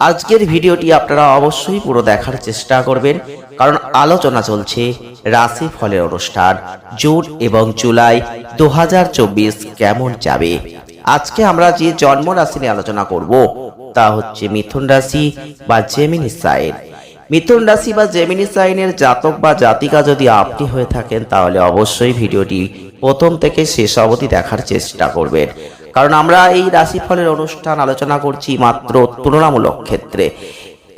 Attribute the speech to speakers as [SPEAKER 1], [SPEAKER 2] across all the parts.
[SPEAKER 1] আজকের ভিডিওটি আপনারা অবশ্যই পুরো দেখার চেষ্টা করবেন, কারণ আলোচনা চলছে রাশি ফলের অনুষ্ঠান, জুন এবং জুলাই দু হাজার চব্বিশ কেমন যাবে। আজকে আমরা যে জন্ম রাশি নিয়ে আলোচনা করব, তা হচ্ছে মিথুন রাশি বা জেমিনি সাইন। মিথুন রাশি বা জেমিনি সাইনের জাতক বা জাতিকা যদি আপনি হয়ে থাকেন, তাহলে অবশ্যই ভিডিওটি প্রথম থেকে শেষ অবধি দেখার চেষ্টা করবেন। কারণ আমরা এই রাশিফলের অনুষ্ঠান আলোচনা করছি মাত্র তুলনামূলক ক্ষেত্রে।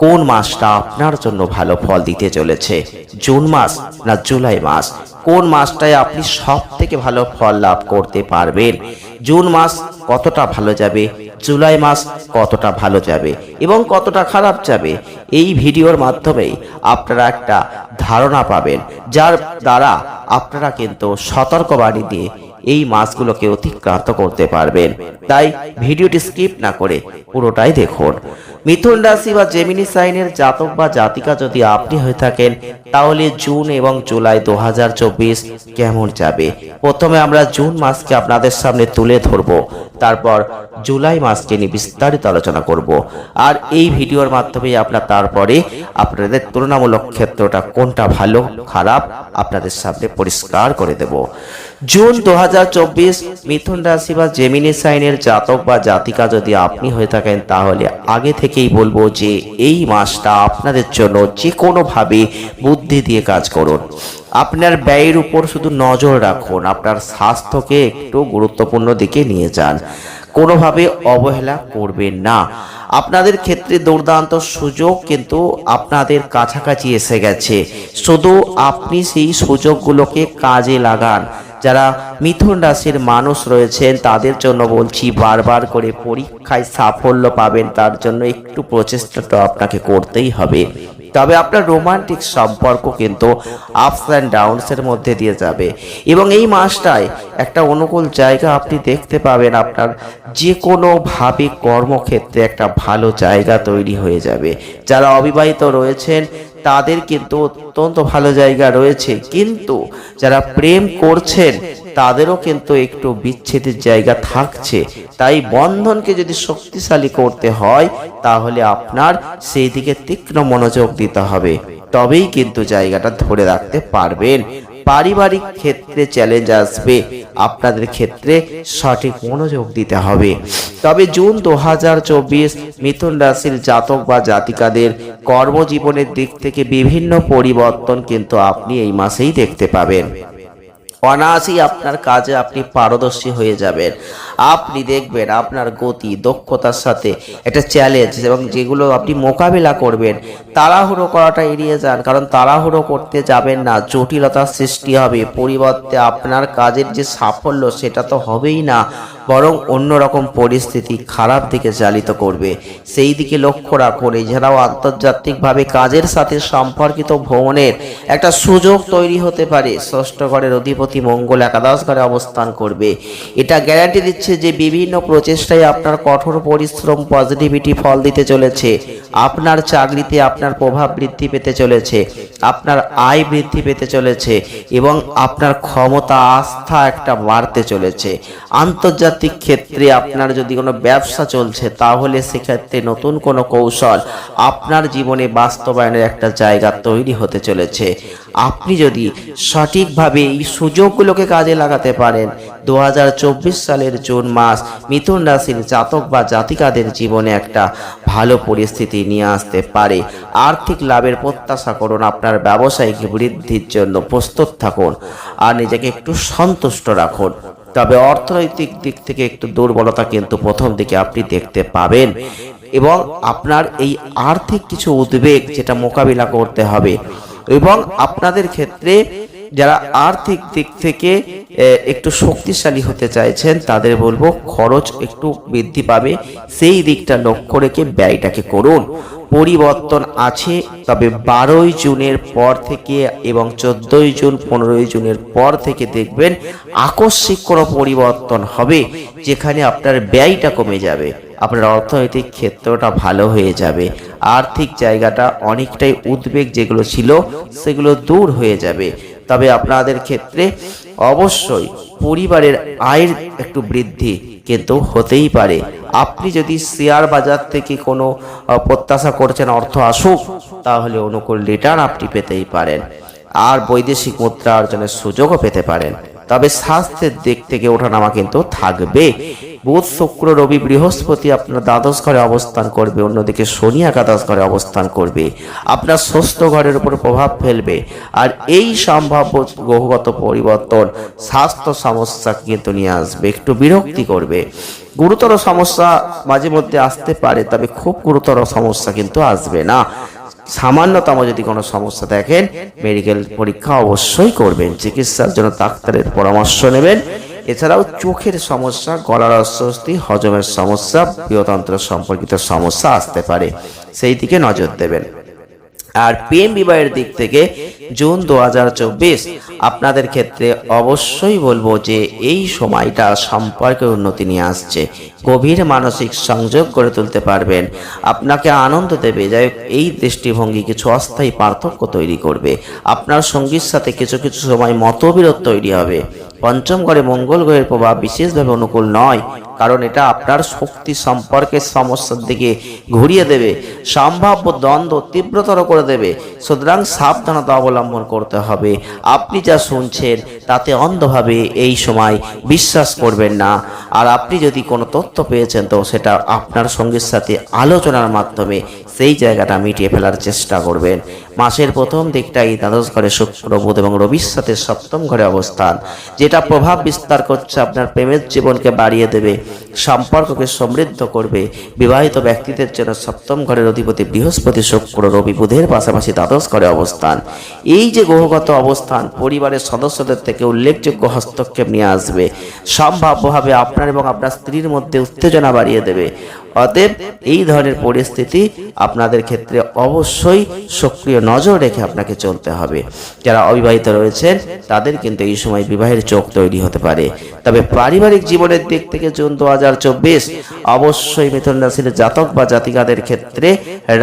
[SPEAKER 1] কোন মাসটা আপনার জন্য ভালো ফল দিতে চলেছে? জুন মাস না জুলাই মাস? কোন মাসটায় আপনি সব থেকে ভালো ফল লাভ করতে পারবেন? জুন মাস কতটা ভালো যাবে? জুলাই মাস কতটা ভালো যাবে? এবং কতটা খারাপ যাবে? এই ভিডিওর মাধ্যমেই আপনারা একটা ধারণা পাবেন, যার দ্বারা আপনারা কিন্তু সতর্কবাণী দিয়ে এই মাসগুলোকে অতিক্রান্ত করতে পারবেন। তাই ভিডিওটি স্কিপ না করে পুরোটাই দেখুন। মিথুন রাশি বা জেমিনি সাইনের জাতক বা জাতিকা যদি আপনি হয়ে থাকেন, তাহলে জুন এবং জুলাই দু হাজার চব্বিশ কেমন যাবে? প্রথমে আমরা জুন মাসকে আপনাদের সামনে তুলে ধরব, তারপর জুলাই মাসকে নিয়ে বিস্তারিত আলোচনা করব। আর এই ভিডিওর মাধ্যমে আপনার তারপরে আপনাদের তুলনামূলক ক্ষেত্রটা কোনটা ভালো, খারাপ, আপনাদের সামনে পরিষ্কার করে দেব। জুন দু হাজার চব্বিশ, মিথুন রাশি বা জেমিনি সাইনের জাতক বা জাতিকা যদি আপনি হয়ে থাকেন তাহলে আগে থেকেই বলব যে এই মাসটা আপনাদের জন্য যে কোনোভাবে বুদ্ধি দিয়ে কাজ করুন। আপনার ব্যয়ের উপর শুধু নজর রাখুন, আপনার স্বাস্থ্যকে একটু গুরুত্বপূর্ণ দিকে নিয়ে যান। কোনোভাবে অবহেলা করবেন না। আপনাদের ক্ষেত্রে দুর্দান্ত সুযোগ কিন্তু আপনাদের কাছাকাছি এসে গেছে। শুধু আপনি সেই সুযোগগুলোকে কাজে লাগান যারা মিথুন রাশির মানুষ রয়েছেন, তাদের জন্য বলছি বারবার করে পরীক্ষায় সাফল্য পাবেন, তার জন্য একটু প্রচেষ্টাটা আপনাকে করতেই হবে। তবে আপনার রোমান্টিক সম্পর্ক কিন্তু আপস অ্যান্ড ডাউনসের মধ্যে দিয়ে যাবে। এবং এই মাসটায় একটা অনুকূল জায়গা আপনি দেখতে পাবেন আপনার যে কোনোভাবে কর্মক্ষেত্রে একটা ভালো জায়গা তৈরি হয়ে যাবে। যারা অবিবাহিত রয়েছেন, তাদের কিন্তু অত্যন্ত ভালো জায়গা রয়েছে। কিন্তু যারা প্রেম করছেন, তাদেরও কিন্তু একটু বিচ্ছেদের জায়গা থাকছে। তাই বন্ধনকে যদি শক্তিশালী করতে হয়, তাহলে আপনার সেই দিকে তীক্ষ্ণ মনোযোগ দিতে হবে। তবেই কিন্তু জায়গাটা ধরে রাখতে পারবেন। পারিবারিক ক্ষেত্রে চ্যালেঞ্জ আসবে। আপনাদের ক্ষেত্রে সঠিক মনোযোগ দিতে হবে। তবে জুন দু হাজার চব্বিশ মিথুন রাশির জাতক বা জাতিকাদের কর্মজীবনের দিক থেকে বিভিন্ন পরিবর্তন কিন্তু আপনি এই মাসেই দেখতে পাবেন। অনায়াসেই আপনার কাজে আপনি পারদর্শী হয়ে যাবেন। আপনি দেখবেন আপনার গতি, দক্ষতার সাথে একটা চ্যালেঞ্জ এবং যেগুলো আপনি মোকাবিলা করবেন, তাড়াহুড়ো করাটা এড়িয়ে যান, কারণ তাড়াহুড়ো করতে যাবেন না জটিলতার সৃষ্টি হবে, পরিবর্তে আপনার কাজের যে সাফল্য সেটা তো হবেই না। বরং অন্যরকম পরিস্থিতি খারাপ দিকে চালিত করবে। সেই দিকে লক্ষ্য রাখুন, এছাড়াও আন্তর্জাতিকভাবে কাজের সাথে সম্পর্কিত ভ্রমণের একটা সুযোগ তৈরি হতে পারে। ষষ্ঠ ঘরের অধিপতি মঙ্গল একাদশ ঘরে অবস্থান করবে। এটা গ্যারান্টি দিচ্ছে যে বিভিন্ন প্রচেষ্টায় আপনার কঠোর পরিশ্রম, পজিটিভিটি ফল দিতে চলেছে। আপনার চাকরিতে আপনার প্রভাব বৃদ্ধি পেতে চলেছে। আপনার আয় বৃদ্ধি পেতে চলেছে এবং আপনার ক্ষমতা, আস্থা একটা বাড়তে চলেছে। আন্তর্জাতিক ক্ষেত্রে আপনার যদি কোনো ব্যবসা চলছে, তাহলে সেক্ষেত্রে নতুন কোনো কৌশল আপনার জীবনে বাস্তবায়নের একটা জায়গা তৈরি হতে চলেছে। আপনি যদি সঠিকভাবে এই সুযোগগুলোকে কাজে লাগাতে পারেন দু হাজার চব্বিশ সালের জুন মাস মিথুন রাশির জাতক বা জাতিকাদের জীবনে একটা ভালো পরিস্থিতি নিয়ে আসতে পারে। আর্থিক লাভের প্রত্যাশা করুন, আপনার ব্যবসায়িক বৃদ্ধির জন্য প্রস্তুত থাকুন আর নিজেকে একটু সন্তুষ্ট রাখুন। তবে অর্থনৈতিক দিক থেকে একটু দুর্বলতা কিন্তু প্রথম দিকে আপনি দেখতে পাবেন এবং আপনার এই আর্থিক কিছু উদ্বেগ যেটা মোকাবিলা করতে হবে এবং আপনাদের ক্ষেত্রে যারা আর্থিক দিক থেকে একটু শক্তিশালী হতে চাইছেন, তাদের বলব খরচ একটু বৃদ্ধি পাবে। সেই দিকটা লক্ষ্য রেখে ব্যয়টাকে করুন। পরিবর্তন আছে, তবে বারোই জুনের পর থেকে এবং চোদ্দই জুন, পনেরোই জুনের পর থেকে দেখবেন আকস্মিক কোনো পরিবর্তন হবে, যেখানে আপনার ব্যয়টা কমে যাবে। আপনার অর্থনৈতিক ক্ষেত্রটা ভালো হয়ে যাবে। আর্থিক জায়গাটা অনেকটাই উদ্বেগ যেগুলো ছিল, সেগুলো দূর হয়ে যাবে। তবে আপনাদের ক্ষেত্রে অবশ্যই পরিবারের আয়ের একটু বৃদ্ধি কিন্তু হতেই পারে। আপনি যদি শেয়ার বাজার থেকে কোনো প্রত্যাশা করছেন অর্থ আসুক, তাহলে অনুকূল রিটার্ন আপনি পেতেই পারেন। আর বৈদেশিক মুদ্রা অর্জনের সুযোগও পেতে পারেন। তবে স্বাস্থ্যের দিক থেকে ওঠানামা কিন্তু থাকবে। বুধ, শুক্র, রবি, বৃহস্পতি আপনার দ্বাদশ ঘরে অবস্থান করবে, অন্যদিকে শনি একাদশ ঘরে অবস্থান করবে। আপনার ষষ্ঠ ঘরের উপর প্রভাব ফেলবে। আর এই সম্ভাব্য গ্রহগত পরিবর্তন স্বাস্থ্য সমস্যা কিন্তু নিয়ে আসবে, একটু বিরক্তি করবে। গুরুতর সমস্যা মাঝে মধ্যে আসতে পারে, তবে খুব গুরুতর সমস্যা কিন্তু আসবে না। সামান্যতম যদি কোনো সমস্যা দেখেন মেডিকেল পরীক্ষা অবশ্যই করবেন, চিকিৎসার জন্য ডাক্তারের পরামর্শ নেবেন। এছাড়াও চোখের সমস্যা, গলার অস্বস্তি, হজমের সমস্যা বৃহতন্ত্র সম্পর্কিত সমস্যা আসতে পারে। সেই দিকে নজর দেবেন। আর প্রেম বিবাহের দিক থেকে জুন দু হাজার চব্বিশ, আপনাদের ক্ষেত্রে অবশ্যই বলব যে এই সময়টা সম্পর্কে উন্নতি নিয়ে আসছে। গভীর মানসিক সংযোগ গড়ে তুলতে পারবেন। আপনাকে আনন্দ দেবে, যাই এই দৃষ্টিভঙ্গি কিছু অস্থায়ী পার্থক্য তৈরি করবে। আপনার সঙ্গীর সাথে কিছু কিছু সময় মতবিরোধ তৈরি হবে। পঞ্চম ঘরে মঙ্গল গ্রহের প্রভাব বিশেষভাবে অনুকূল নয়, কারণ এটা আপনার শক্তি সম্পর্কের সমস্যার দিকে ঘুরিয়ে দেবে। সম্ভাব্য দ্বন্দ্ব তীব্রতর করে দেবে। সুতরাং সাবধানতা অবলম্বন করতে হবে। আপনি যা শুনছেন, তাতে অন্ধভাবে এই সময় বিশ্বাস করবেন না। আর আপনি যদি কোনো তথ্য পেয়েছেন। তো সেটা আপনার সঙ্গীর সাথে আলোচনার মাধ্যমে সেই জায়গাটা মিটিয়ে ফেলার চেষ্টা করবেন। মাসের প্রথম দিকটাই দ্বাদশ ঘরে শুক্র, বুধ এবং রবির সাথে সপ্তম ঘরে অবস্থান। যেটা প্রভাব বিস্তার করছে, আপনার প্রেমের জীবনকে বাড়িয়ে দেবে, সম্পর্ককে সমৃদ্ধ করবে। বিবাহিত ব্যক্তিদের জন্য সপ্তম ঘরের অধিপতি বৃহস্পতি, শুক্র, রবি, বুধের পাশাপাশি দ্বাদশ ঘরে অবস্থান। এই যে গ্রহগত অবস্থান, পরিবারের সদস্যদের থেকে উল্লেখযোগ্য হস্তক্ষেপ নিয়ে আসবে। সম্ভাব্যভাবে আপনার এবং আপনার স্ত্রীর মধ্যে উত্তেজনা বাড়িয়ে দেবে। অতএব এই ধরনের পরিস্থিতি আপনাদের ক্ষেত্রে অবশ্যই সক্রিয় নজর রেখে আপনাকে চলতে হবে। যারা অবিবাহিত রয়েছেন, তাদের কিন্তু এই সময় বিবাহের চোখ তৈরি হতে পারে। তবে পারিবারিক জীবনের দিক থেকে জুন দু হাজার চব্বিশ, অবশ্যই মিথুন রাশির জাতক বা জাতিকাদের ক্ষেত্রে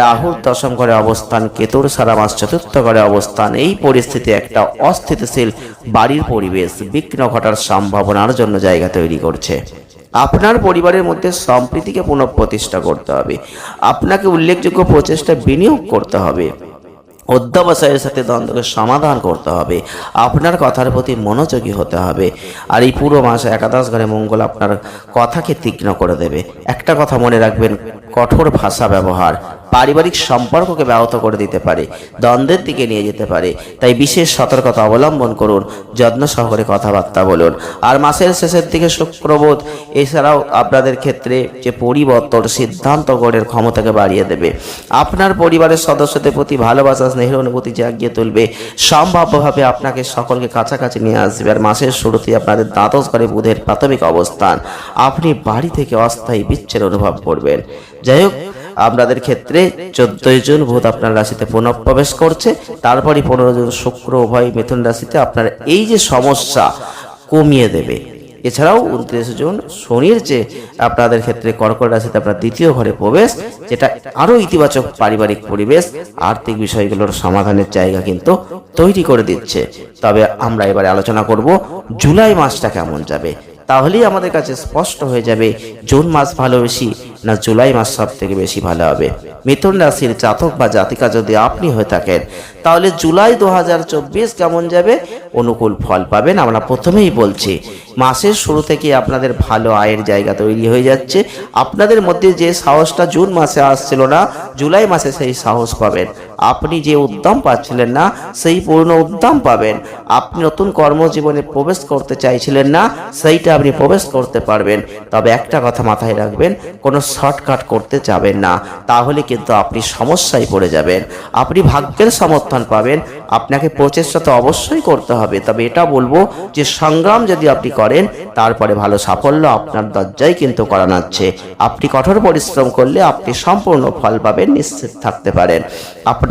[SPEAKER 1] রাহুর দশম ঘরে অবস্থান, কেতুর সারা মাস চতুর্থ ঘরে অবস্থান, এই পরিস্থিতি একটা অস্থিতিশীল বাড়ির পরিবেশ, বিঘ্ন ঘটার সম্ভাবনার জন্য জায়গা তৈরি করছে। আপনার পরিবারের মধ্যে সম্প্রীতিকে পুনঃপ্রতিষ্ঠা করতে হবে। আপনাকে উল্লেখযোগ্য প্রচেষ্টা বিনিয়োগ করতে হবে। অধ্যবসায়ের সাথে দ্বন্দ্বকে সমাধান করতে হবে। আপনার কথার প্রতি মনোযোগী হতে হবে। আর এই পুরো মাসে একাদশ ঘরে মঙ্গল আপনার কথাকে তীক্ষ্ণ করে দেবে। একটা কথা মনে রাখবেন, কঠোর ভাষা ব্যবহার। পারিবারিক সম্পর্ককে ব্যাহত করে দিতে পারে, দ্বন্দ্বের দিকে নিয়ে যেতে পারে। তাই বিশেষ সতর্কতা অবলম্বন করুন, যত্ন সহকারে কথাবার্তা বলুন। আর মাসের শেষের দিকে শুক্রবোধ, এছাড়াও আপনাদের ক্ষেত্রে যে পরিবর্তন, সিদ্ধান্ত গ্রহণের ক্ষমতাকে বাড়িয়ে দেবে। আপনার পরিবারের সদস্যদের প্রতি ভালোবাসা স্নেহের অনুভূতি জাগিয়ে তুলবে। সম্ভাব্যভাবে আপনাকে সকলকে কাছাকাছি নিয়ে আসবে। আর মাসের শুরুতে আপনাদের দ্বাদশ ঘরে বুধের প্রাথমিক অবস্থান। আপনি বাড়ি থেকে অস্থায়ী বিচ্ছেদ অনুভব করবেন। যাই হোক আপনাদের ক্ষেত্রে চোদ্দই জুন বুধ আপনার রাশিতে পুনঃপ্রবেশ করছে। তারপরই পনেরো জুন শুক্র উভয় মিথুন রাশিতে আপনার এই যে সমস্যা কমিয়ে দেবে। এছাড়াও উনত্রিশে জুন শনির যে আপনাদের ক্ষেত্রে কর্কট রাশিতে আপনার দ্বিতীয় ঘরে প্রবেশ, যেটা আরও ইতিবাচক পারিবারিক পরিবেশ, আর্থিক বিষয়গুলোর সমাধানের জায়গা কিন্তু তৈরি করে দিচ্ছে। তবে আমরা এবারে আলোচনা করব জুলাই মাসটা কেমন যাবে। তাহলেই আমাদের কাছে স্পষ্ট হয়ে যাবে জুন মাস ভালো বেশি না জুলাই মাস সব থেকে বেশি ভালো হবে। মিথুন রাশির জাতক বা জাতিকা যদি আপনি হয়ে থাকেন, তাহলে জুলাই দু হাজার চব্বিশ কেমন যাবে? অনুকূল ফল পাবেন। আমরা প্রথমেই বলছি, মাসের শুরু থেকে আপনাদের ভালো আয়ের জায়গা তৈরি হয়ে যাচ্ছে। আপনাদের মধ্যে যে সাহসটা জুন মাসে আসছিল না, জুলাই মাসে সেই সাহস পাবেন। আপনি যে উদ্যম পাচ্ছিলেন না, সেই পূর্ণ উদ্যম পাবেন। আপনি নতুন কর্মজীবনে প্রবেশ করতে চাইছিলেন না, সেইটা আপনি প্রবেশ করতে পারবেন। তবে একটা কথা মাথায় রাখবেন, কোনো শর্টকাট করতে যাবেন না। তাহলে কিন্তু আপনি সমস্যায় পড়ে যাবেন। আপনি ভাগ্যের সমর্থন পাবেন। আপনাকে প্রচেষ্টা তো অবশ্যই করতে হবে। তবে এটা বলব যে সংগ্রাম যদি আপনি করেন, তারপরে ভালো সাফল্য আপনার দরজায় কিন্তু করানাচ্ছে আপনি কঠোর পরিশ্রম করলে আপনি সম্পূর্ণ ফল পাবেন, নিশ্চিত থাকতে পারেন।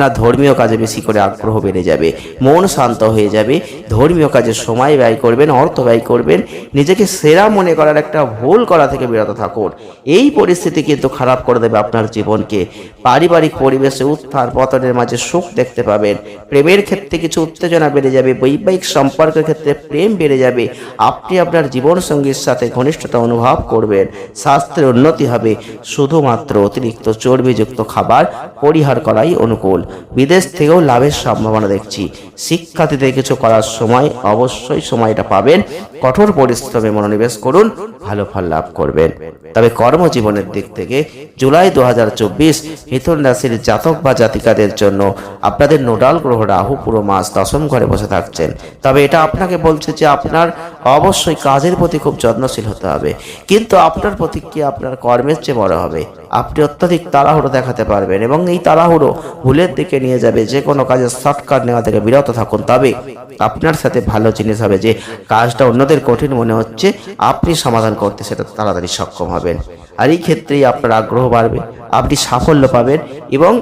[SPEAKER 1] ধর্মীয় কাজে বেশি করে আগ্রহ বেড়ে যাবে, মন শান্ত হয়ে যাবে, ধর্মীয় কাজে সময় ব্যয় করবেন, অর্থ ব্যয় করবেন, নিজেকে সেরা মনে করার একটা ভুল করা থেকে বিরত থাকুন। এই পরিস্থিতি কিন্তু খারাপ করে দেবে আপনার জীবনকে। পারিবারিক পরিবেশে উত্থান পতনের মাঝে সুখ দেখতে পাবেন। প্রেমের ক্ষেত্রে কিছু উত্তেজনা বেড়ে যাবে, বৈবাহিক সম্পর্কের ক্ষেত্রে প্রেম বেড়ে যাবে। আপনি আপনার জীবন সঙ্গীর সাথে ঘনিষ্ঠতা অনুভব করবেন। স্বাস্থ্যের উন্নতি হবে। শুধুমাত্র অতিরিক্ত চর্বিযুক্ত খাবার পরিহার করাই অনুকূল। বিদেশ থেকেও লাভের সম্ভাবনা দেখছি। শিক্ষার্থীদের কিছু করার সময় অবশ্যই সময়টা পাবেন। কঠোর পরিশ্রমে মনোনিবেশ করুন, ভালো ফল লাভ করবেন। তবে কর্মজীবনের দিক থেকে জুলাই দু হাজার চব্বিশ মিথুন রাশির জাতক বা জাতিকাদের জন্য আপনাদের নোডাল গ্রহ রাহু পুরো মাস দশম ঘরে বসে থাকছেন। তবে এটা আপনাকে বলছে যে আপনার অবশ্যই কাজের প্রতি খুব যত্নশীল হতে হবে। কিন্তু আপনার প্রতিক্রিয়া আপনার কর্মের চেয়ে বড় হবে। আপনি অত্যাধিক তাড়াহুড়ো দেখাতে পারবেন এবং এই তাড়াহুড়ো ভুলের দিকে নিয়ে যাবে। যে কোনো কাজে শর্টকাট নেওয়া থেকে বিরত থাকুন। তবে আপনার সাথে ভালো জিনিস হবে যে, কাজটা অন্যদের কঠিন মনে হচ্ছে, আপনি সমাধান করতে সেটা তাড়াতাড়ি সক্ষম হবেন। আর এই ক্ষেত্রেই আপনার আগ্রহ বাড়বে, আপনি সাফল্য পাবেন এবং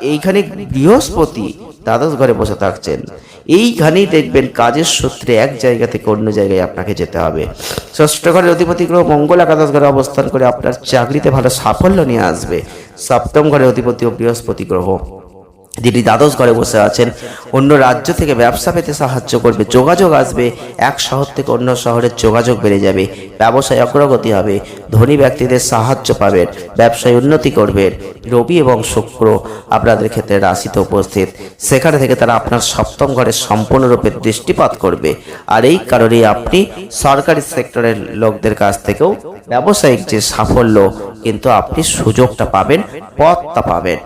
[SPEAKER 1] এইখানে বৃহস্পতি দ্বাদশ ঘরে বসে থাকছেন। এইখানেই দেখবেন কাজের সূত্রে এক জায়গা থেকে অন্য জায়গায় আপনাকে যেতে হবে। ষষ্ঠ ঘরের অধিপতি গ্রহ মঙ্গল একাদশ ঘরে অবস্থান করে আপনার চাকরিতে ভালো সাফল্য নিয়ে আসবে। সপ্তম ঘরের অধিপতি ও বৃহস্পতি গ্রহ। যিনি দ্বাদশ ঘরে বসে আছেন। অন্য রাজ্য থেকে ব্যবসা পেতে সাহায্য করবে, যোগাযোগ আসবে, এক শহর থেকে অন্য শহরের যোগাযোগ বেড়ে যাবে, ব্যবসায় অগ্রগতি হবে, ধনী ব্যক্তিদের সাহায্য পাবেন, ব্যবসায় উন্নতি করবেন। রবি এবং শুক্র আপনাদের ক্ষেত্রে রাশিতে উপস্থিত। সেখানে থেকে তারা আপনার সপ্তম ঘরে সম্পূর্ণরূপে দৃষ্টিপাত করবে। আর এই কারণেই আপনি সরকারি সেক্টরের লোকদের কাছ থেকেও ব্যবসায়িক যে সাফল্য, কিন্তু আপনি সুযোগটা পাবেন, পথটা পাবেন।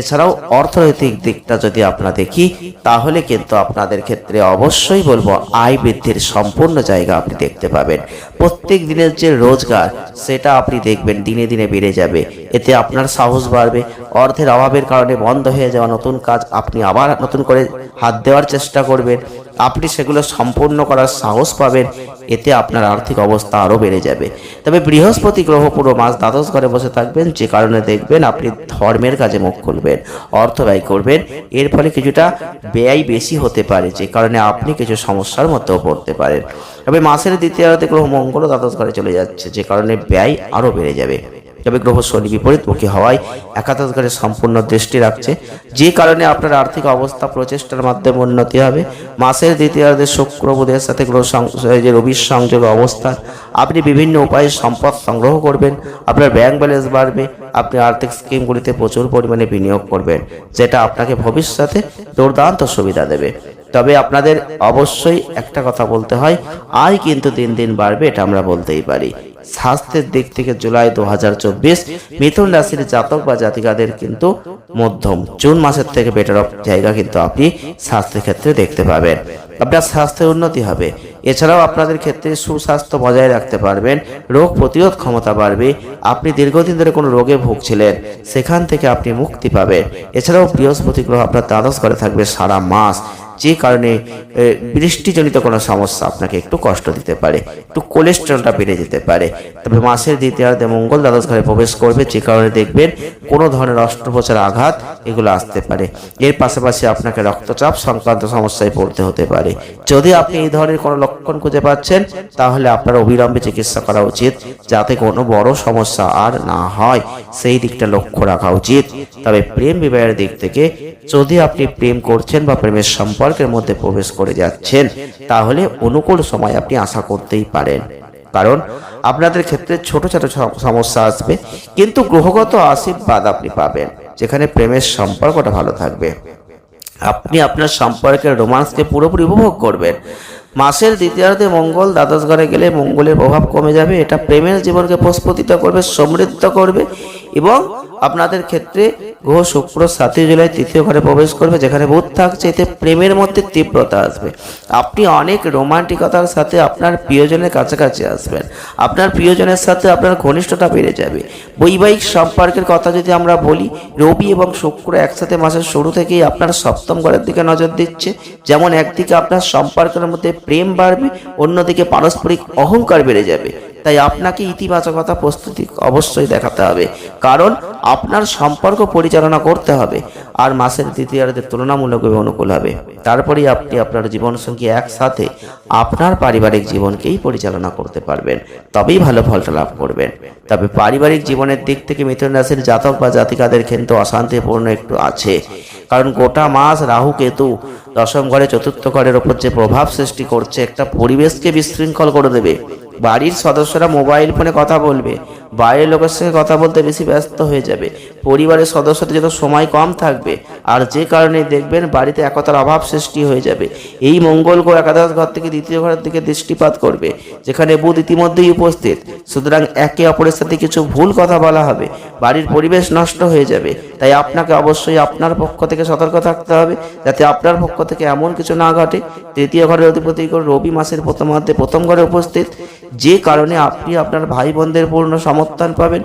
[SPEAKER 1] এছাড়াও অর্থনৈতিক দিকটা যদি আমরা দেখি, তাহলে কিন্তু আপনাদের ক্ষেত্রে অবশ্যই বলব আয় বৃদ্ধির সম্পূর্ণ জায়গা আপনি দেখতে পাবেন। প্রত্যেক দিনের যে রোজগার, সেটা আপনি দেখবেন দিনে দিনে বেড়ে যাবে। এতে আপনার সাহস বাড়বে, অর্থের অভাবের কারণে বন্ধ হয়ে যাওয়া নতুন কাজ আপনি আবার নতুন করে হাত দেওয়ার চেষ্টা করবেন। আপনি সেগুলো সম্পূর্ণ করার সাহস পাবেন, এতে আপনার আর্থিক অবস্থা আরও বেড়ে যাবে। তবে বৃহস্পতি গ্রহ পুরো মাস দ্বাদশ ঘরে বসে থাকবেন, যে কারণে দেখবেন আপনি ধর্মের কাজে মুখ খুলবেন, অর্থ ব্যয় করবেন। এর ফলে কিছুটা ব্যয় বেশি হতে পারে, যে কারণে আপনি কিছু সমস্যার মধ্যেও পড়তে পারেন। তবে মাসের দ্বিতীয় গ্রহ মঙ্গল দ্বাদশ ঘরে চলে যাচ্ছে, যে কারণে ব্যয় আরও বেড়ে যাবে। তবে গ্রহ শনি বিপরীতমুখী হওয়ায় একাদশ সম্পূর্ণ দৃষ্টি রাখছে। যে কারণে আপনার আর্থিক অবস্থা প্রচেষ্টার মাধ্যমে উন্নতি হবে। মাসের দ্বিতীয়ার্ধে শুক্র বুধের সাথে গ্রহ যে রবির সংযোগ অবস্থান আপনি বিভিন্ন উপায়ে সম্পদ সংগ্রহ করবেন, আপনার ব্যাংক ব্যালেন্স বাড়বে, আপনি আর্থিক স্কিমগুলিতে প্রচুর পরিমাণে বিনিয়োগ করবেন, যেটা আপনাকে ভবিষ্যতে দুর্দান্ত সুবিধা দেবে। তবে আপনাদের অবশ্যই একটা কথা বলতে হয়, আয় কিন্তু দিন দিন বাড়বে, এটা আমরা বলতেই পারি। স্বাস্থ্যের দিক থেকে জুলাই দু হাজার চব্বিশ, মিথুন রাশির জাতক বা জাতিকাদের কিন্তু মধ্যম। জুন মাসের থেকে বেটার অফ জায়গা কিন্তু আপনি স্বাস্থ্যের ক্ষেত্রে দেখতে পাবেন। আপনার স্বাস্থ্যের উন্নতি হবে। এছাড়াও আপনাদের ক্ষেত্রে সুস্বাস্থ্য বজায় রাখতে পারবেন, রোগ প্রতিরোধ ক্ষমতা বাড়বে, আপনি দীর্ঘদিন ধরে কোনো রোগে ভুগছিলেন, সেখান থেকে আপনি মুক্তি পাবেন। এছাড়াও বৃহস্পতি গ্রহ আপনার দ্বাদশ করে থাকবে সারা মাস। যে কারণে বৃষ্টিজনিত কোনো সমস্যা আপনাকে একটু কষ্ট দিতে পারে, একটু কোলেস্ট্রলটা বেড়ে যেতে পারে। তবে মাসের দ্বিতীয়ার্ধে মঙ্গল দ্বাদশ ঘরে প্রবেশ করবে, যে কারণে দেখবেন কোনো ধরনের অস্ত্রোপচার আঘাত এগুলো আসতে পারে। এর পাশাপাশি আপনাকে রক্তচাপ সংক্রান্ত সমস্যায় পড়তে হতে পারে। যদি আপনি এই ধরনের কোনো লক্ষণ খুঁজে পাচ্ছেন, তাহলে আপনার অবিলম্বে চিকিৎসা করা উচিত, যাতে কোনো বড় সমস্যা আর না হয়। সেই দিকটা লক্ষ্য রাখা উচিত। তবে প্রেম বিবাহের দিক থেকে, যদি আপনি প্রেম করছেন বা প্রেমের সম্পর্কের মধ্যে প্রবেশ করে যাচ্ছেন, তাহলে অনুকূল সময় আপনি আশা করতেই পারেন। কারণ আপনাদের ক্ষেত্রে ছোট ছোট সমস্যা আসবে, কিন্তু গ্রহগত আশীর্বাদ আপনি পাবেন, যেখানে প্রেমের সম্পর্কটা ভালো থাকবে। আপনি আপনার সম্পর্কের রোমান্সকে পুরোপুরি উপভোগ করবেন। মাসের দ্বিতীয়ার্ধে মঙ্গল, দ্বাদশ ঘরে গেলে মঙ্গলের প্রভাব কমে যাবে, এটা প্রেমের জীবনকে প্রস্ফুটিত করবে, সমৃদ্ধ করবে এবং আপনাদের ক্ষেত্রে গ্রহ শুক্র সাতই জুলাই তৃতীয় ঘরে প্রবেশ করবে, যেখানে বুধ থাকছে, এতে প্রেমের মধ্যে তীব্রতা আসবে। আপনি অনেক রোমান্টিকতার সাথে আপনার প্রিয়জনের কাছাকাছি আসবেন। আপনার প্রিয়জনের সাথে আপনার ঘনিষ্ঠতা বেড়ে যাবে। বৈবাহিক সম্পর্কের কথা যদি আমরা বলি, রবি এবং শুক্র একসাথে মাসের শুরু থেকেই আপনার সপ্তম ঘরের দিকে নজর দিচ্ছে। যেমন একদিকে আপনার সম্পর্কের মধ্যে প্রেম বাড়বে, অন্যদিকে পারস্পরিক অহংকার বেড়ে যাবে। তাই আপনাকে ইতিবাচকতা প্রস্তুতি অবশ্যই দেখাতে হবে। কারণ আপনার সম্পর্ক পরিচালনা করতে হবে আর মাসের দ্বিতীয়ার্ধে তুলনামূলকভাবে অনুকূল হবে। তারপরেই আপনি আপনার জীবনসঙ্গী একসাথে আপনার পারিবারিক জীবনকেই পরিচালনা করতে পারবেন। তবেই ভালো ফলটা লাভ করবেন। তবে পারিবারিক জীবনের দিক থেকে মিথুন রাশির জাতক বা জাতিকাদের কিন্তু অশান্তিপূর্ণ একটু আছে। কারণ গোটা মাস রাহু, কেতু দশম ঘরে চতুর্থ ঘরের ওপর যে প্রভাব সৃষ্টি করছে, একটা পরিবেশকে বিশৃঙ্খল করে দেবে। বাড়ির সদস্যরা মোবাইল ফোনে কথা বলবে। বাইরের লোকের সঙ্গে কথা বলতে বেশি ব্যস্ত হয়ে যাবে। পরিবারের সদস্যদের যত সময় কম থাকবে আর যে কারণে দেখবেন বাড়িতে একতার অভাব সৃষ্টি হয়ে যাবে। এই মঙ্গল গ্রহ একাদশ ঘর থেকে দ্বিতীয় ঘরের দিকে দৃষ্টিপাত করবে, যেখানে বুধ ইতিমধ্যেই উপস্থিত। সুতরাং একে অপরের সাথে কিছু ভুল কথা বলা হবে। বাড়ির পরিবেশ নষ্ট হয়ে যাবে, তাই আপনাকে অবশ্যই আপনার পক্ষ থেকে সতর্ক থাকতে হবে, যাতে আপনার পক্ষ থেকে এমন কিছু না ঘটে। তৃতীয় ঘরের অধিপতি রবি মাসের প্রথমার্ধে প্রথম ঘরে উপস্থিত। যে কারণে আপনি আপনার ভাই বোনদের পূর্ণ সমর্থন পাবেন।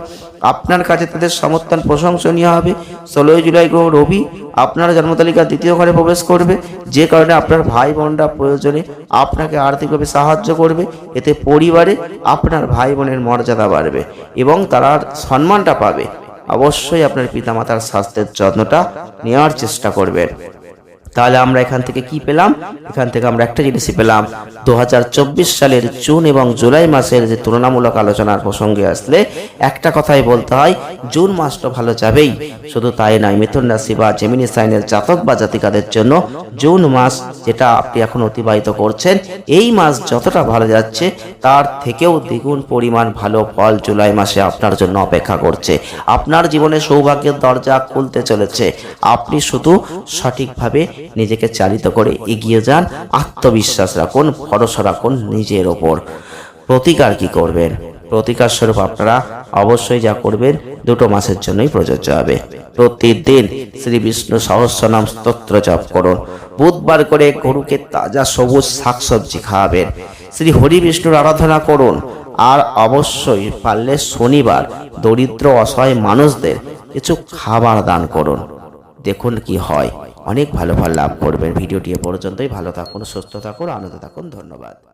[SPEAKER 1] আপনার কাছে তাদের সমর্থন প্রশংসনীয় হবে। ষোলোই জুলাই গ্রহ রবি আপনার জন্মতালিকার দ্বিতীয় ঘরে প্রবেশ করবে। যে কারণে আপনার ভাই বোনরা প্রয়োজনে আপনাকে আর্থিকভাবে সাহায্য করবে। এতে পরিবারে আপনার ভাই বোনের মর্যাদা বাড়বে এবং তারা সম্মানটা পাবে। অবশ্যই আপনার পিতামাতার স্বাস্থ্যের যত্নটা নেওয়ার চেষ্টা করবেন। তাহলে আমরা এখান থেকে কি পেলাম? এখান থেকে আমরা একটা জিনিসই পেলাম। দু হাজার চব্বিশ সালের জুন এবং জুলাই মাসের যে তুলনামূলক আলোচনার প্রসঙ্গে আসলে একটা কথাই বলতে হয়, জুন মাসটা ভালো যাবেই। শুধু তাই নয়, মিথুন রাশি বা জেমিনি সাইনের জাতক বা জাতিকাদের জন্য জুন মাস যেটা আপনি এখন অতিবাহিত করছেন, এই মাস যতটা ভালো যাচ্ছে, তার থেকেও দ্বিগুণ পরিমাণ ভালো ফল জুলাই মাসে আপনার জন্য অপেক্ষা করছে। আপনার জীবনে সৌভাগ্যের দরজা খুলতে চলেছে। আপনি শুধু সঠিকভাবে নিজেকে চালিত করে এগিয়ে যান, আত্মবিশ্বাস রাখুন, ভরসা রাখুন নিজের ওপর। প্রতিকার কি করবেন? প্রতিকার স্বরূপ আপনারা অবশ্যই যা করবেন দুটো মাসের জন্যই প্রযোজ্য হবে। প্রতিদিন শ্রী বিষ্ণু সহস্রনাম স্তোত্র জপ করুন। বুধবার করে গরুকে তাজা সবুজ শাকসবজি খাওয়াবেন। শ্রী হরি বিষ্ণুর আরাধনা করুন। আর অবশ্যই পারলে শনিবার দরিদ্র অসহায় মানুষদের কিছু খাবার দান করুন। দেখুন কি হয়। অনেক ভালো ফল লাভ করবেন। ভিডিওটি এ পর্যন্তই। ভালো থাকুন, সুস্থ থাকুন, আনন্দ থাকুন। ধন্যবাদ।